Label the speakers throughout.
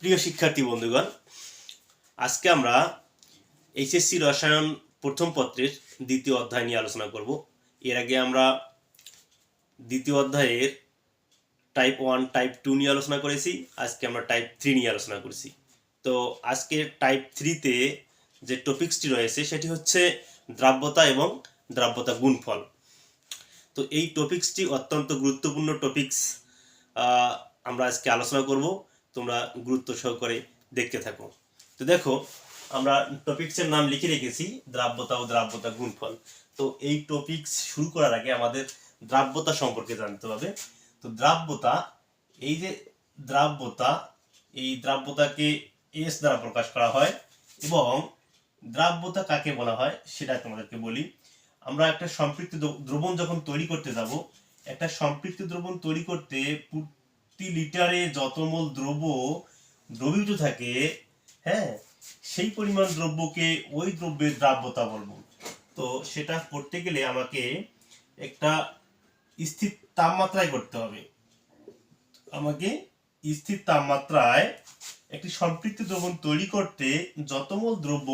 Speaker 1: প্রিয় শিক্ষার্থী বন্ধুগণ, আজকে আমরা এইচএসসি রসায়ন প্রথম পত্রের দ্বিতীয় অধ্যায় নিয়ে আলোচনা করব। এর আগে আমরা দ্বিতীয় অধ্যায়ের টাইপ ওয়ান টাইপ টু নিয়ে আলোচনা করেছি, আজকে আমরা টাইপ থ্রি নিয়ে আলোচনা করেছি। তো আজকে টাইপ থ্রিতে যে টপিক্সটি রয়েছে, সেটি হচ্ছে দ্রাব্যতা এবং দ্রাব্যতা গুণফল। তো এই টপিক্সটি অত্যন্ত গুরুত্বপূর্ণ টপিক্স আমরা আজকে আলোচনা করব। তোমরা গুরুত্ব সহকারে দেখতে থাকো। তো দেখো, আমরা টপিক্সের নাম লিখে রেখেছি, দ্রাব্যতা ও দ্রাব্যতা গুণফল। তো এই টপিক্স শুরু করার আগে আমাদের দ্রাব্যতা সম্পর্কে জানতে হবে। তো দ্রাব্যতা, এই যে দ্রাব্যতা, এই দ্রাব্যতাকে এস দ্বারা প্রকাশ করা হয় এবং দ্রাব্যতা কাকে বলা হয় সেটা তোমাদেরকে বলি। আমরা একটা সম্পৃক্ত দ্রবণ যখন তৈরি করতে যাব, একটা সম্পৃক্ত দ্রবণ তৈরি করতে প্রতি লিটারে যত মোল দ্রব্য দ্রবীভূত থাকে হ্যাঁ সেই পরিমাণ দ্রব্যকে ওই দ্রব্যের দ্রাব্যতা বলব। তো সেটা করতে গেলে আমাকে একটা স্থির তাপমাত্রায় করতে হবে। আমাকে স্থির তাপমাত্রায় একটি সম্পৃক্ত দ্রবণ তৈরি করতে যত মোল দ্রব্য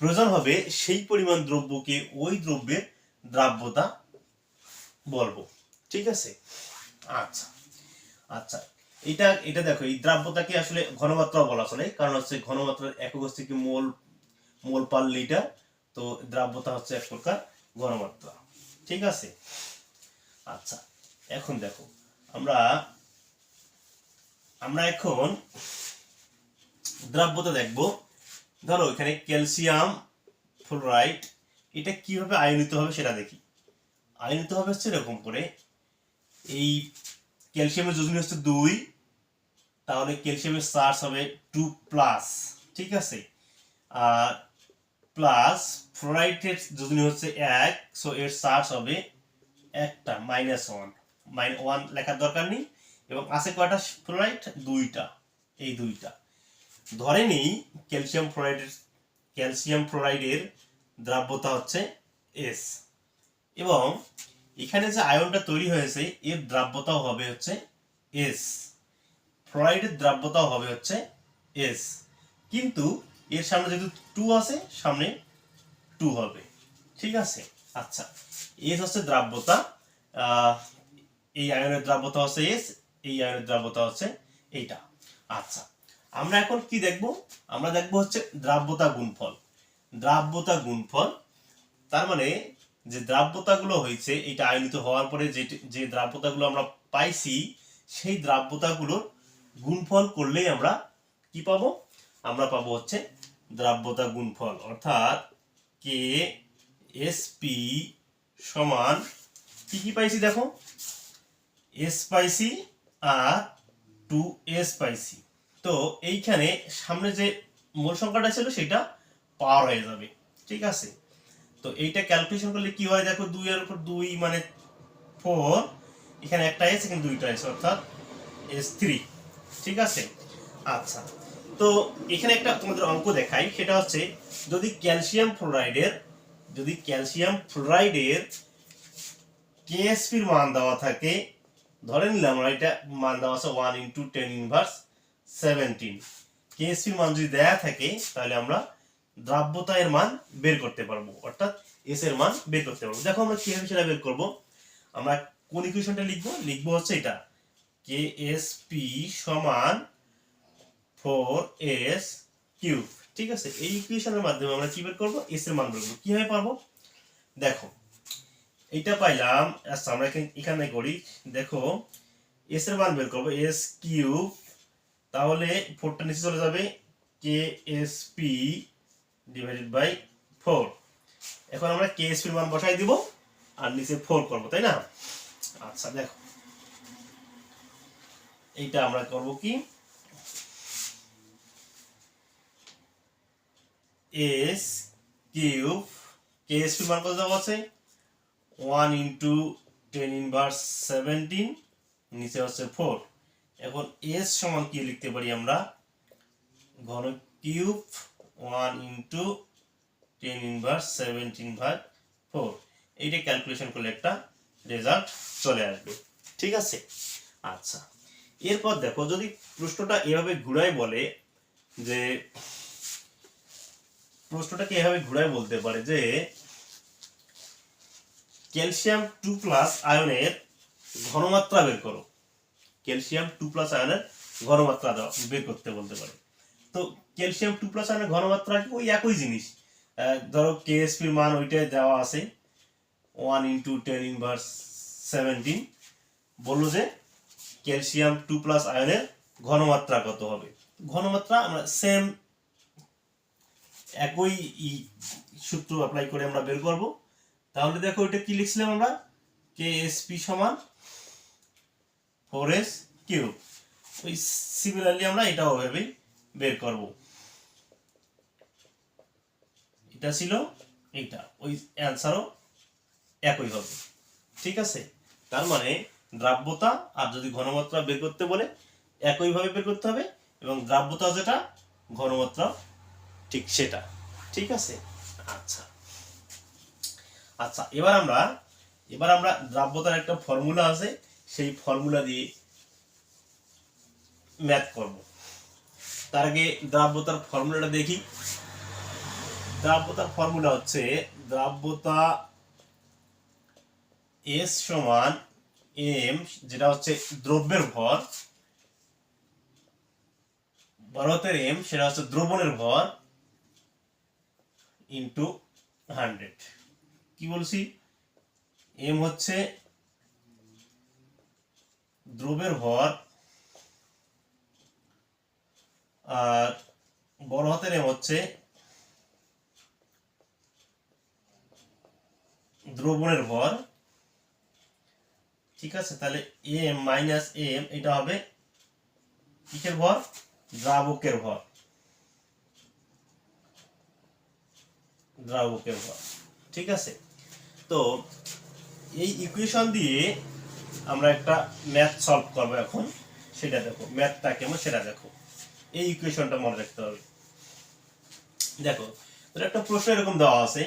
Speaker 1: প্রয়োজন হবে, সেই পরিমাণ দ্রব্যকে ওই দ্রব্যের দ্রাব্যতা বলব। ঠিক আছে? আচ্ছা। আচ্ছা এটা এটা দেখো, এই দ্রাব্যতাকে আসলে ঘনমাত্রা বলা চলে, কারণ হচ্ছে ঘনমাত্রার একক হচ্ছে কি মোল মোল পার লিটার, তো দ্রাব্যতা হচ্ছে এক প্রকার ঘনমাত্রা, ঠিক আছে? আচ্ছা এখন দেখো, আমরা আমরা এখন দ্রাব্যতা দেখব। ধরো, এখানে ক্যালসিয়াম ফ্লোরাইড, এটা কীভাবে আয়নিত হবে সেটা দেখি। আয়নিত হবে হচ্ছে এরকম করে, এই ক্যালসিয়ামের যোজনী হচ্ছে দুই, তাহলে ক্যালসিয়ামের চার্জ হবে টু প্লাস, ঠিক আছে? আর প্লাস ফ্লোরাইডের যোজনী হচ্ছে এক, সো এর চার্জ হবে একটা, মাইনাস ওয়ান। মাইন, ওয়ান লেখার দরকার নেই, এবং আছে কয়টা? ফ্লোরাইড দুইটা, এই দুইটা। ধরে নেই, ক্যালসিয়াম ফ্লোরাইডের ক্যালসিয়াম ফ্লোরাইডের দ্রাব্যতা হচ্ছে এস, এবং এখানে যে আয়নটা তৈরি হয়েছে, এর দ্রাব্যতাও হবে হচ্ছে এস ফ্লোরাইডের দ্রাব্যতাও হবে হচ্ছে এস কিন্তু এর সামনে যেহেতু টু আছে, সামনে টু হবে। ঠিক আছে? আচ্ছা এস হচ্ছে দ্রাব্যতা এই আয়নের দ্রাব্যতা হচ্ছে এস এই আয়নের দ্রাব্যতা হচ্ছে এইটা। আচ্ছা আমরা এখন কি দেখব? আমরা দেখব হচ্ছে দ্রাব্যতা গুণফল। দ্রাব্যতা গুণফল, তার মানে যে দ্রাব্যতাগুলো হয়েছে, এটা আয়নিত হওয়ার পরে যে যে দ্রাব্যতাগুলো আমরা পাইছি, সেই দ্রাব্যতাগুলোর গুণফল করলেই আমরা কি পাবো? আমরা পাবো হচ্ছে দ্রাব্যতা গুণফল। অর্থাৎ কে এস পি সমান কি কি পাইছি দেখো? এস পাইছি আর টু এস পাইছি। তো এইখানে সামনে যে মূল সংখ্যাটা ছিল, সেটা পাওয়ার হয়ে যাবে। ঠিক আছে? তো এইটা ক্যালকুলেশন করলে কি হয় দেখো দুই এর উপর দুই মানে ফোর এখানে একটা এস এখানে দুইটা এস অর্থাৎ এস থ্রি ঠিক আছে? আচ্ছা। তো এখানে একটা তোমাদের অঙ্ক দেখাই, সেটা হচ্ছে যদি ক্যালসিয়াম ফ্লোরাইডের যদি ক্যালসিয়াম ফ্লোরাইডের কেএসপির মান দেওয়া থাকে, ধরে নিলাম আমরা এটা মান দেওয়া আছে one into ten inverse seventeen কেএসপির মান যদি দেয়া থাকে, তাহলে আমরা দ্রাব্যতা এর মান বের করতে পারব, অর্থাৎ এস এর মান বের করতে পারব। দেখো আমরা কীভাবে সেটা বের করব? আমরা কোন ইকুয়েশনটা লিখব? লিখব হচ্ছে এটা কে এস পি সমান ফোর এস কিউব ঠিক আছে? এই ইকুয়েশনের মাধ্যমে আমরা কি বের করব? এস এর মান বের করব। কীভাবে পারব? দেখো, এইটা পাইলাম আচ্ছা আমরা এখানে- এখানে করি। দেখো এস এর মান বের করব এস কিউব তাহলে ফোরটা নিচে চলে যাবে K S P divided by four এখন আমরা কে এস মান বসাই দিব আর নিচে ফোর করব, তাই না? আচ্ছা দেখো। এইটা আমরা করব কি? এস কিউব কে এস মান কত আছে? One into ten inverse seventeen নিচে হচ্ছে ফোর এখন এস সমান কি লিখতে পারি আমরা? ঘন cube one into ten inverse seventeen ভাগ ফোর। এইটা ক্যালকুলেশন করলে একটা রেজাল্ট চলে আসবে। ঠিক আছে? আচ্ছা। এরপর দেখো, যদি প্রশ্নটা এভাবে ঘুরায় বলে যে, প্রশ্নটাকে এভাবে ঘুরায় বলতে পারে যে, ক্যালসিয়াম টু প্লাস আয়নের ঘনমাত্রা বের করো। ক্যালসিয়াম টু প্লাস আয়নের ঘনমাত্রা বের করতে বলতে পারে। তো ক্যালসিয়াম টু প্লাস আয়নের ঘনমাত্রা কি ওই একই জিনিস। ধরো কেএসপির মান ওইটাই দেওয়া আছে। One into ten inverse seventeen বলল যে ক্যালসিয়াম টু প্লাস আয়নের ঘনমাত্রা কত হবে? ঘনমাত্রা আমরা সেম একই সূত্র অ্যাপ্লাই করে আমরা বের করব। তাহলে দেখো এটা কি লিখছিলাম আমরা? কে এস পি সমান ফোর এস কিউ ওই সিমিলারলি আমরা এটাও ওভাবেই বের করব। এটা ছিল এইটা। ওই অ্যান্সারও একই হবে। ঠিক আছে? তার মানে দ্রাব্যতা আর যদি ঘনমাত্রা বের করতে বলে, একইভাবে বের করতে হবে এবং দ্রাব্যতা যেটা, ঘনমাত্রা ঠিক সেটা। ঠিক আছে? আচ্ছা। আচ্ছা এবার আমরা এবার আমরা দ্রাব্যতার একটা ফর্মুলা আছে, সেই ফর্মুলা দিয়ে ম্যাথ করব। তার আগে দ্রাব্যতার ফর্মুলাটা দেখি। দ্রাব্যতার ফর্মুলা হচ্ছে দ্রাব্যতা এস সমান এম যেটা হচ্ছে দ্রব্যের ভর। বরতের এম সেটা হচ্ছে দ্রবণের ভর ইন্টু হান্ড্রেড কি বলছি? এম হচ্ছে দ্রবের ভর, আর বড় হাতের এম হচ্ছে দ্রবণের ভর। ঠিক আছে? তাহলে এম মাইনাস এম এটা হবে কিসের ভর? দ্রাবকের ভর। দ্রাবকের ভর। ঠিক আছে? তো এই ইকুয়েশন দিয়ে আমরা একটা ম্যাথ সলভ করব এখন। সেটা দেখো ম্যাথটা কেমন? সেটা দেখো। এই ইকুয়েশনটা মনে রাখতে হবে। দেখো একটা প্রশ্ন এরকম দেওয়া আছে।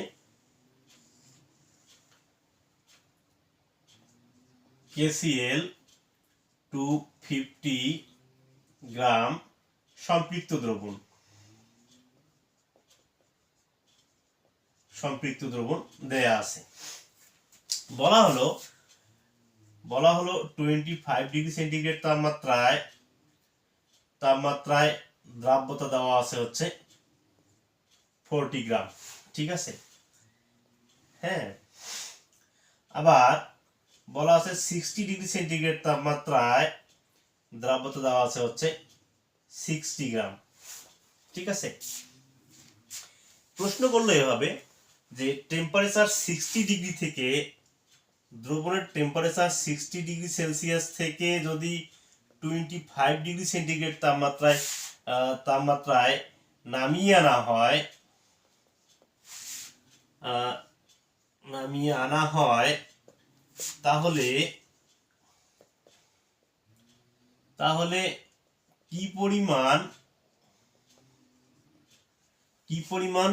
Speaker 1: কেসিএল টু ফিফটি গ্রাম সম্পৃক্ত দ্রবণ। সম্পৃক্ত দ্রবণ দেয়া আছে। বলা হলো বলা হলো টোয়েন্টি ফাইভ ডিগ্রি সেন্টিগ্রেড তাপমাত্রায় তাপমাত্রায় দ্রাব্যতা দেওয়া আছে হচ্ছে ফোরটি গ্রাম ঠিক আছে? হ্যাঁ। আবার বলা আছে সিক্সটি ডিগ্রি সেন্টিগ্রেড তাপমাত্রায় দ্রাব্যতা দেওয়া আছে হচ্ছে সিক্সটি গ্রাম ঠিক আছে? প্রশ্ন করল এভাবে যে টেম্পারেচার সিক্সটি ডিগ্রি থেকে, দ্রবণের টেম্পারেচার সিক্সটি ডিগ্রি সেলসিয়াস থেকে যদি টোয়েন্টি ফাইভ ডিগ্রি সেন্টিগ্রেড তাপমাত্রায় তাপমাত্রায় নামিয়ে আনা হয় নামিয়ে আনা হয় তাহলে তাহলে কি পরিমাণ কি পরিমাণ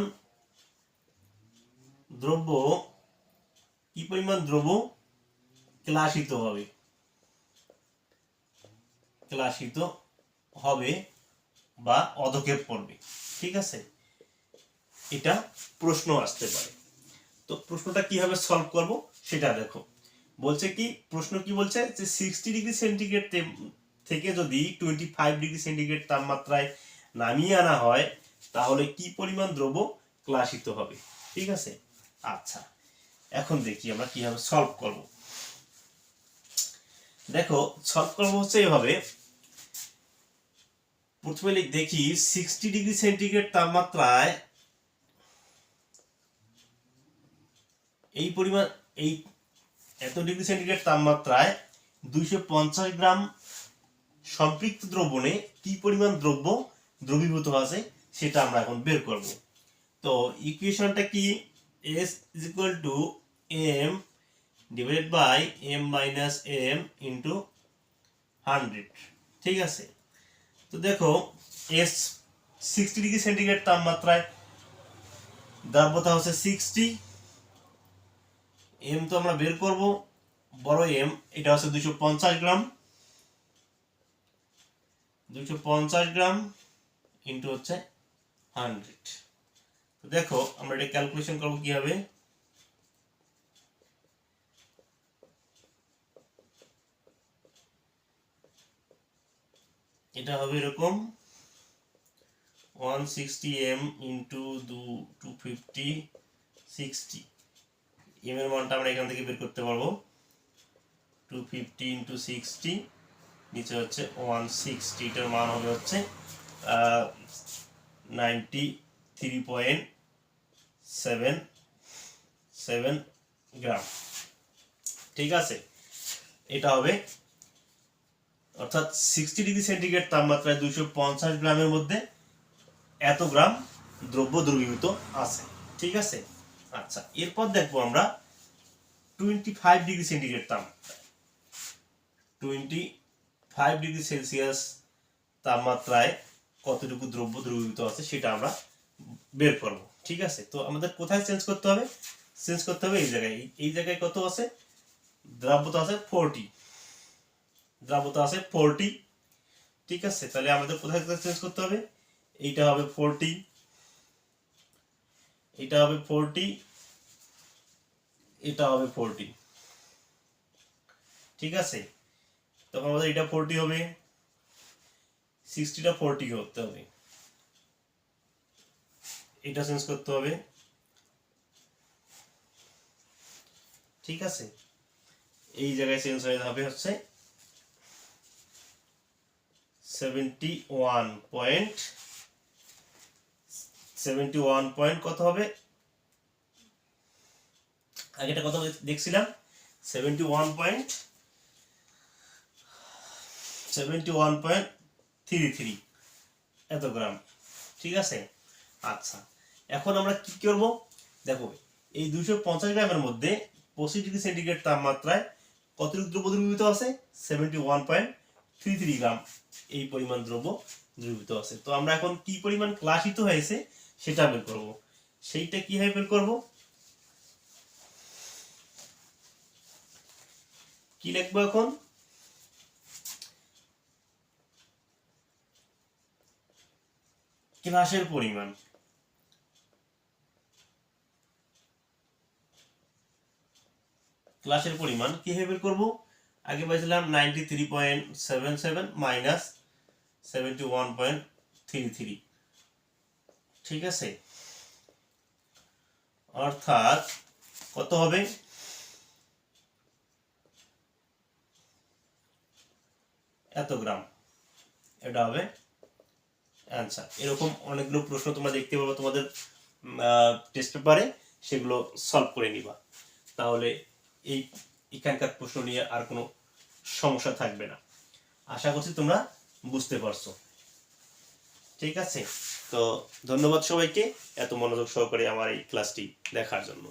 Speaker 1: দ্রব্য, কি পরিমাণ দ্রব্য ক্লাসিত হবে? ক্লাসিত হবে বা অধক্ষেপ পড়বে ঠিক আছে? এটা প্রশ্ন আসতে পারে। তো প্রশ্নটা কীভাবে সলভ করব সেটা দেখো। বলছে কি, প্রশ্ন কি বলছে? যে সিক্সটি ডিগ্রি সেন্টিগ্রেড থেকে যদি টোয়েন্টি ফাইভ ডিগ্রি সেন্টিগ্রেড তাপমাত্রায় নামিয়ে আনা হয়, তাহলে কি পরিমাণ দ্রব্য ক্লাসিত হবে? ঠিক আছে? আচ্ছা এখন দেখি আমরা কীভাবে সলভ করব। দেখো সলভ করব হচ্ছে এভাবে। প্রথমে দেখি সিক্সটি ডিগ্রি সেন্টিগ্রেড তাপমাত্রায় এই পরিমাণ, এই এত ডিগ্রি সেন্টিগ্রেড তাপমাত্রায় দুইশো পঞ্চাশ গ্রাম সম্পৃক্ত দ্রবণে কি পরিমাণ দ্রব্য দ্রবীভূত আছে সেটা আমরা এখন বের করব। তো ইকুয়েশনটা কি? S is equal to M divided by M minus M into hundred ঠিক আছে? তো দেখো এস সিক্সটি ডিগ্রি সেন্টিগ্রেড তাপমাত্রায়, দ্রাব্যতা হচ্ছে সিক্সটি এম তো আমরা বের করব। বড় এম এটা হচ্ছে দুশো পঞ্চাশ গ্রাম। দুশো পঞ্চাশ গ্রাম ইন্টু হচ্ছে হান্ড্রেড দেখো, আমরা এটা ক্যালকুলেশন করব কীভাবে? এটা হবে এরকম ওয়ান সিক্সটি এম ইন্টু দু টু ফিফটি সিক্সটি এম এর মানটা আমরা এখান থেকে বের করতে পারব। টু ফিফটি ইন্টু সিক্সটি নিচে হচ্ছে ওয়ান সিক্সটি এটার মান হবে হচ্ছে ninety three point seven seven gram ঠিক আছে? এটা হবে, অর্থাৎ সিক্সটি ডিগ্রি সেন্টিগ্রেড তাপমাত্রায় দুশো পঞ্চাশ গ্রামের মধ্যে এত গ্রাম দ্রব্য দ্রবীভূত আছে। ঠিক আছে? আচ্ছা এরপর দেখব আমরা টোয়েন্টি ফাইভ ডিগ্রি সেন্টিগ্রেড তাপমাত্রায় টোয়েন্টি ফাইভ ডিগ্রি সেলসিয়াস তাপমাত্রায় কতটুকু দ্রব্য দ্রবীভূত আছে সেটা আমরা বের করব, ঠিক আছে? তো আমাদের কোথায় চেঞ্জ করতে হবে? চেঞ্জ করতে হবে এই জায়গায়। এই- এই জায়গায় কত আছে? দ্রাব্যতা আছে ফোরটি দ্রাব্যতা আছে ফোরটি ঠিক আছে? তাহলে আমাদের কোথায় কোথায় চেঞ্জ করতে হবে? এইটা হবে ফোরটি এটা হবে ফোরটি এটা হবে ফোরটি ঠিক আছে? তখন আমাদের এটা ফোরটি হবে। সিক্সটিটা ফোরটি করতে হবে। এটা চেঞ্জ করতে হবে। ঠিক আছে? এই জায়গায় চেঞ্জ হয়ে যাবে হচ্ছে seventy one point seventy one point কত হবে? আগেটা কত দেখছিলাম? Seventy one point seventy one point three three এত গ্রাম। ঠিক আছে? আচ্ছা। এখন আমরা কি করব? দেখো, এই দুশো পঞ্চাশ গ্রামের মধ্যে পঁচিশ ডিগ্রি সেন্টিগ্রেড তাপমাত্রায় কতটুকু দ্রব্য দ্রবীভূত আছে? Seventy one point three three gram. এই পরিমাণ দ্রব্য দ্রবীভূত আছে। তো আমরা এখন কি পরিমাণ ক্লাসিত হয়েছে? সেটা বের করব। সেইটা কীভাবে বের করব? কি লিখব এখন? ক্লাসের পরিমাণ। ক্লাসের পরিমাণ কীভাবে বের করব? আগে পাইছিলাম ninety three point seven seven minus seventy one point three three ঠিক আছে? অর্থাৎ কত হবে? এত গ্রাম। এটা হবে অ্যান্সার এরকম অনেকগুলো প্রশ্ন তোমরা দেখতে পাবো তোমাদের টেস্ট পেপারে সেগুলো সলভ করে নিবা। তাহলে এই এখানকার প্রশ্ন নিয়ে আর কোনো সমস্যা থাকবে না। আশা করছি তোমরা বুঝতে পারছ। ঠিক আছে? তো ধন্যবাদ সবাইকে এত মনোযোগ সহকারে আমার এই ক্লাসটি দেখার জন্য।